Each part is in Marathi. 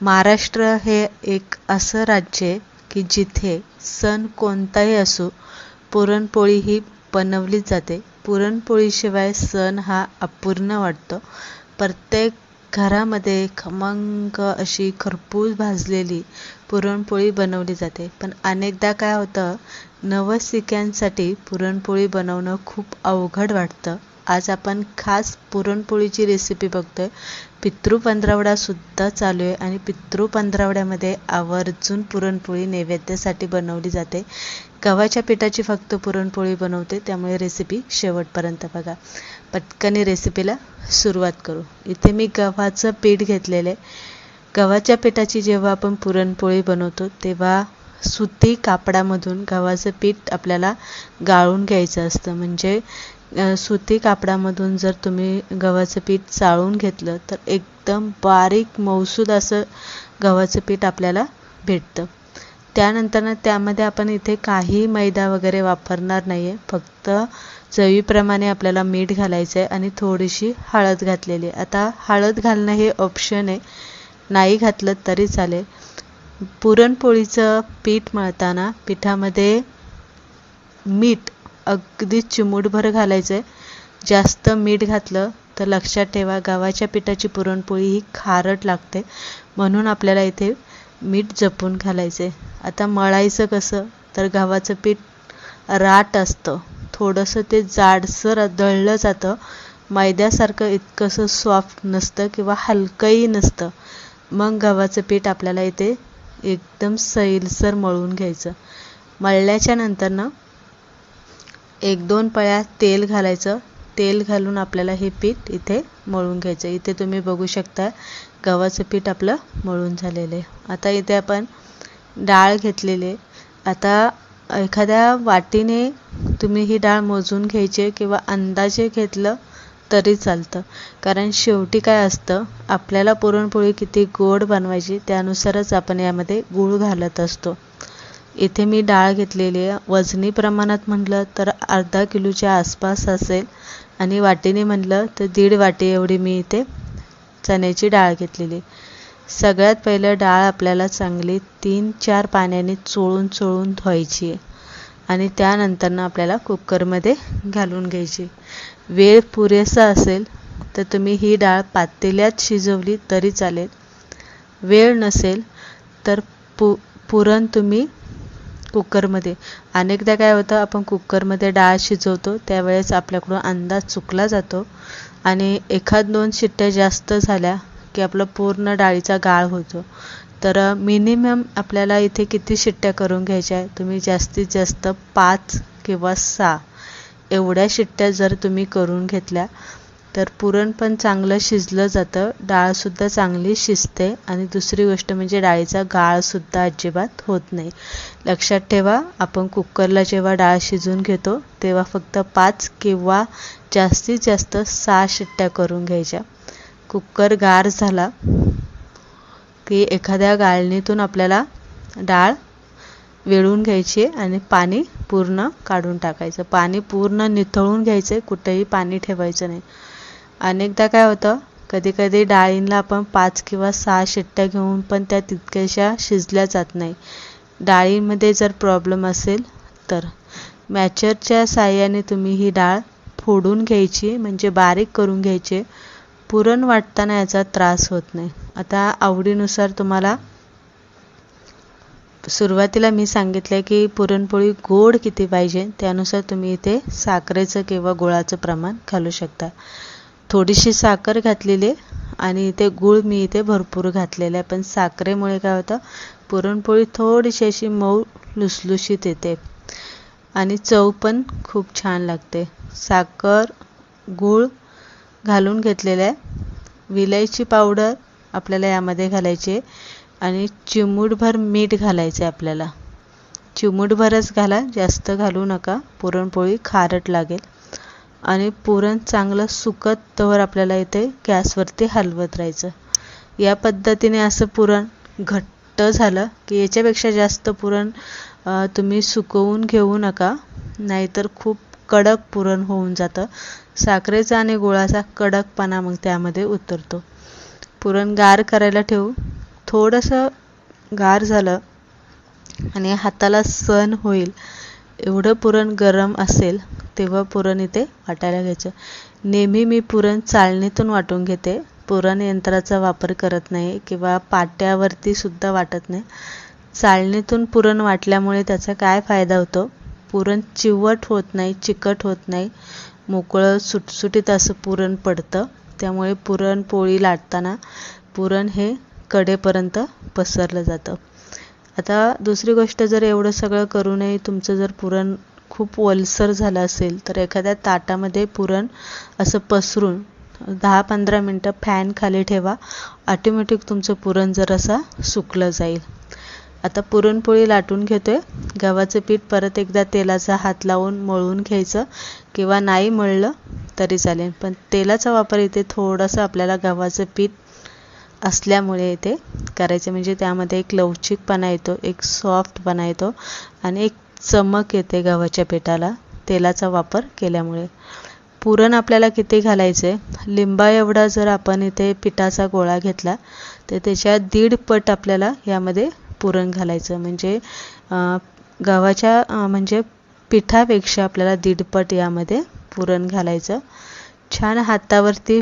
महाराष्ट्र हे एक असं राज्य आहे की जिथे सण कोणताही असो पुरणपोळी ही बनवलीच जाते. पुरणपोळीशिवाय सण हा अपूर्ण वाटतो. प्रत्येक घरामध्ये खमंग अशी खरपूस भाजलेली पुरणपोळी बनवली जाते. पण अनेकदा काय होतं नवसिक्यांसाठी पुरणपोळी बनवणं खूप अवघड वाटतं. आज आपण खास पुरणपोळीची रेसिपी बघतोय. पितृ सुद्धा चालू आहे आणि पितृ पंधरावड्यामध्ये आवर्जून पुरणपोळी नैवेद्यासाठी बनवली जाते. गव्हाच्या पिठाची फक्त पुरणपोळी बनवते त्यामुळे रेसिपी शेवटपर्यंत बघा. पटकन रेसिपीला सुरुवात करू. इथे मी गव्हाचं पीठ घेतलेलं आहे. गव्हाच्या पिठाची जेव्हा आपण पुरणपोळी बनवतो तेव्हा सुती कापडामधून गव्हाचं पीठ आपल्याला गाळून घ्यायचं असतं. म्हणजे सुती कापडामधून जर तुम्ही गव्हाचं पीठ चाळून घेतलं तर एकदम बारीक मौसूद असं गव्हाचं पीठ आपल्याला भेटतं. त्यानंतर त्यामध्ये आपण इथे काही मैदा वगैरे वापरणार नाही आहे फक्त चवीप्रमाणे आपल्याला मीठ घालायचं आहे आणि थोडीशी हळद घातलेली आहे. आता हळद घालणं हे ऑप्शन आहे. नाही घातलं तरी चालेल. पुरणपोळीचं पीठ मळताना पिठामध्ये मीठ अगदी चिमूटभर घालायचं आहे जास्त मीठ घातलं तर लक्षात ठेवा गव्हाच्या पिठाची पुरणपोळी ही खारट लागते. म्हणून आपल्याला इथे मीठ जपून घालायचं आहे आता मळायचं कसं? तर गव्हाचं पीठ राट असतं. थोडंसं ते जाडसर दळलं जातं. मैद्यासारखं इतकंसं सॉफ्ट नसतं किंवा हलकंही नसतं. मग गव्हाचं पीठ आपल्याला इथे एकदम सैलसर मळून घ्यायचं. मळल्याच्या नंतर ना एक दोन पळ्या तेल घालायचं. तेल घालून आपल्याला हे पीठ इथे मळून घ्यायचं. इथे तुम्ही बघू शकता गव्हाचं पीठ आपलं मळून झालेलं आहे. आता इथे आपण डाळ घेतलेली आता एखाद्या वाटीने तुम्ही ही डाळ मोजून घ्यायची किंवा अंदाजे घेतलं तरी चालतं. कारण शेवटी काय असतं आपल्याला पुरणपोळी किती गोड बनवायची त्यानुसारच आपण यामध्ये गूळ घालत असतो. इथे मी डाळ घेतलेली आहे. वजनी प्रमाणात म्हटलं तर अर्धा किलोच्या आसपास असेल. आणि वाटीने म्हटलं तर दीड वाटी एवढी मी इथे चण्याची डाळ घेतलेली सगळ्यात पहिलं डाळ आपल्याला चांगली तीन चार पाण्याने चोळून चोळून धुवायची आहे. आणि त्यानंतरनं आपल्याला कुकरमध्ये घालून घ्यायची वेळ पुरेसा असेल तर तुम्ही ही डाळ पातेल्यात शिजवली तरी चालेल. वेळ नसेल तर पु पुरण तुम्ही कुकरमध्ये. अनेकदा काय होतं आपण कुकरमध्ये डाळ शिजवतो त्यावेळेस आपल्याकडून अंदाज चुकला जातो आणि एखाद दोन शिट्ट्या जास्त झाल्या की आपलं पूर्ण डाळीचा गाळ होतो. तर मिनिमम आपल्याला इथे किती शिट्ट्या करून घ्यायच्या आहे? तुम्ही जास्तीत जास्त पाच किंवा सहा. एवढ्या शिट्ट्या जर तुम्ही करून घेतल्या तर पुरण पण चांगलं शिजलं जातं. डाळसुद्धा चांगली शिजते. आणि दुसरी गोष्ट म्हणजे डाळीचा गाळसुद्धा अजिबात होत नाही. लक्षात ठेवा आपण कुकरला जेव्हा डाळ शिजून घेतो तेव्हा फक्त पाच किंवा जास्तीत जास्त सहा शिट्ट्या करून घ्यायच्या. कुकर गार झाला की एखाद्या गाळणीतून आपल्याला डाळ वेळून घ्यायची आणि पाणी पूर्ण काढून टाकायचं. पाणी पूर्ण निथळून घ्यायचं कुठेही पाणी ठेवायचं नाही. अनेकदा काय होतं कधी कधी डाळींना आपण पाच किंवा सहा शिट्ट्या घेऊन पण त्या तितक्याशा शिजल्या जात नाही. डाळीमध्ये जर प्रॉब्लेम असेल तर. मॅचरच्या साह्याने तुम्ही ही डाळ फोडून घ्यायची म्हणजे बारीक करून घ्यायचे. पुरण वाटताना याचा त्रास होत नाही. आता आवडीनुसार तुम्हाला सुरुवातीला मी सांगितलं की पुरणपोळी गोड किती पाहिजे त्यानुसार तुम्ही इथे साखरेचं किंवा गुळाचं प्रमाण घालू शकता. थोडीशी साखर घातलेली आणि इथे गूळ मी इथे भरपूर घातलेलं आहे. पण साखरेमुळे काय होतं पुरणपोळी थोडीशी अशी मऊ लुसलुशीत येते. आणि चव पण खूप छान लागते. साखर गूळ घालून घेतलेलं आहे. विलायची पावडर आपल्याला यामध्ये घालायची आहे. आणि चिमूटभर मीठ घालायचं आहे आपल्याला. चिमूटभरच घाला जास्त घालू नका. पुरणपोळी खारट लागेल. आणि पुरण चांगलं सुकत तोवर आपल्याला इथे गॅसवरती हलवत राहायचं. या पद्धतीने असं पुरण घट्ट झालं की याच्यापेक्षा जास्त पुरण तुम्ही सुकवून घेऊ नका. नाहीतर खूप कडक पुरण होऊन जातं. साखरेचा आणि गुळाचा कडकपणा मग त्यामध्ये उतरतो. पुरण गार करायला ठेवू. थोडंसं गार झालं आणि हाताला सण होईल. एवढं पुरण गरम असेल तेव्हा पुरण इथे वाटायला घ्यायचं. नेहमी मी पुरण चाळणीतून वाटून घेते. पुरण यंत्राचा वापर करत नाही किंवा पाट्यावरती सुद्धा वाटत नाही. चाळणीतून पुरण वाटल्यामुळे त्याचा काय फायदा होतो? पुरण चिवट होत नाही चिकट होत नाही. मोकळं सुटसुटीत असं पुरण पडतं. त्यामुळे पुरणपोळी लाटताना पुरण हे कडेपर्यंत पसरलं जातं. आता दुसरी गोष्ट जर एवढं सगळं करूनही तुमचं जर पुरण खूप ओलसर झालं असेल तर एखाद्या ताटामध्ये पुरण असं पसरून दहा पंधरा मिनटं फॅन खाली ठेवा. ऑटोमॅटिक तुमचं पुरण जरासा सुकलं जाईल. आता पुरणपोळी लाटून घेतोय. गव्हाचं पीठ परत एकदा तेलाचा हात लावून मळून घ्यायचं. किंवा नाही मळलं तरी चालेल. पण तेलाचा वापर इथे थोडंसं आपल्याला गव्हाचं पीठ असल्यामुळे ते करायचं. म्हणजे त्यामध्ये एक लवचिकपणा येतो एक सॉफ्टपणा येतो आणि एक चमक येते गव्हाच्या पिठाला तेलाचा वापर केल्यामुळे. पुरण आपल्याला किती घालायचे? लिंबा एवढा जर आपण इथे पिठाचा गोळा घेतला तर त्याच्या दीड पट आपल्याला यामध्ये पुरण घालायचं. म्हणजे गव्हाच्या म्हणजे पिठापेक्षा आपल्याला दीडपट यामध्ये पुरण घालायचं. छान हातावरती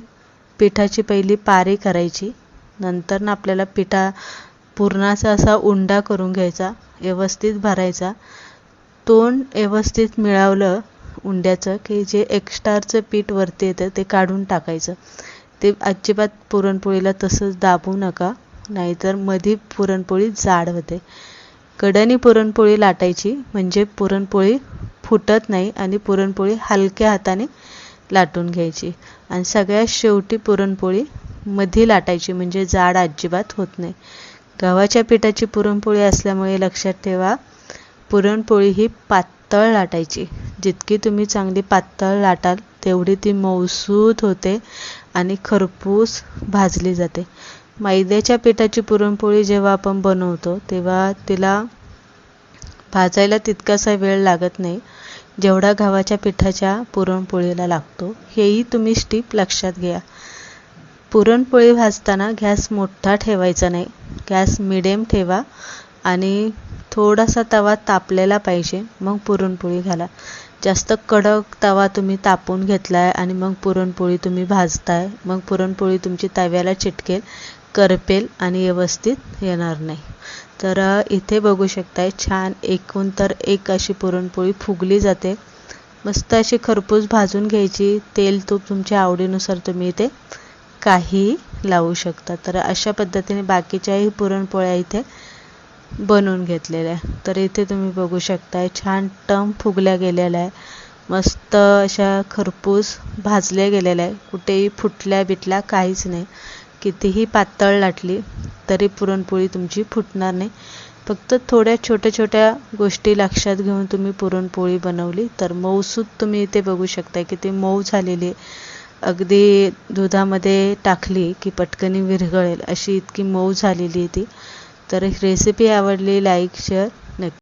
पिठाची पहिली पारी करायची. नंतर ना आपल्याला पिठा पुरणाचा असा उंडा करून घ्यायचा व्यवस्थित भरायचा. तोंड व्यवस्थित मिळवलं उंड्याचं की जे एक्स्ट्राचं पीठ वरती येतं ते काढून टाकायचं. ते अजिबात पुरणपोळीला तसंच दाबू नका नाहीतर मधी पुरणपोळी जाड होते. कड्याने पुरणपोळी लाटायची म्हणजे पुरणपोळी फुटत नाही आणि पुरणपोळी हलक्या हाताने लाटून घ्यायची. आणि सगळ्यात शेवटी पुरणपोळी मधी लाटायची म्हणजे जाड अजिबात होत नाही. गव्हाच्या पिठाची पुरणपोळी असल्यामुळे लक्षात ठेवा पुरणपोळी ही पातळ लाटायची. जितकी तुम्ही चांगली पातळ लाटाल तेवढी ती मौसूद होते आणि खरपूस भाजली जाते. मैद्याच्या पिठाची पुरणपोळी जेव्हा आपण बनवतो तेव्हा तिला भाजायला तितकासा वेळ लागत नाही जेवढा गव्हाच्या पिठाच्या पुरणपोळीला लागतो. हेही तुम्ही स्टीप लक्षात घ्या. पुरणपोळी भाजताना गॅस मोठा ठेवायचा नाही. गॅस मिडियम ठेवा आणि थोडासा तवा तापलेला पाहिजे मग पुरणपोळी घाला. जास्त कडक तवा तुम्ही तापून घेतलाय आणि मग पुरणपोळी तुम्ही भाजताय मग पुरणपोळी तुमची तव्याला चिटकेल करपेल आणि व्यवस्थित येणार नाही. तर इथे बघू शकताय छान एकूण तर एक अशी पुरणपोळी फुगली जाते. मस्त अशी खरपूस भाजून घ्यायची तेल तूप तुमच्या आवडीनुसार तुम्ही इथे काही लावू शकता. तर अशा पद्धतीने बाकीच्याही पुरणपोळ्या इथे बनवून घेतलेल्या आहे तर इथे तुम्ही बघू शकताय छान टम फुगल्या गेलेल्या आहे मस्त अशा खरपूस भाजल्या गेलेल्या आहे कुठेही फुटल्या बिटल्या काहीच नाही. कितीही पातळ लाटली तरी पुरणपोळी तुमची फुटणार नाही. फक्त थोड्या छोट्या छोट्या गोष्टी लक्षात घेऊन तुम्ही पुरणपोळी बनवली. तर मऊसूद तुम्ही इथे बघू शकता किती मऊ झालेली आहे. अगदी दुधामध्ये टाकली की पटकनी विरघळेल अशी इतकी मऊ झालेली ती. तर रेसिपी आवडली लाईक शेअर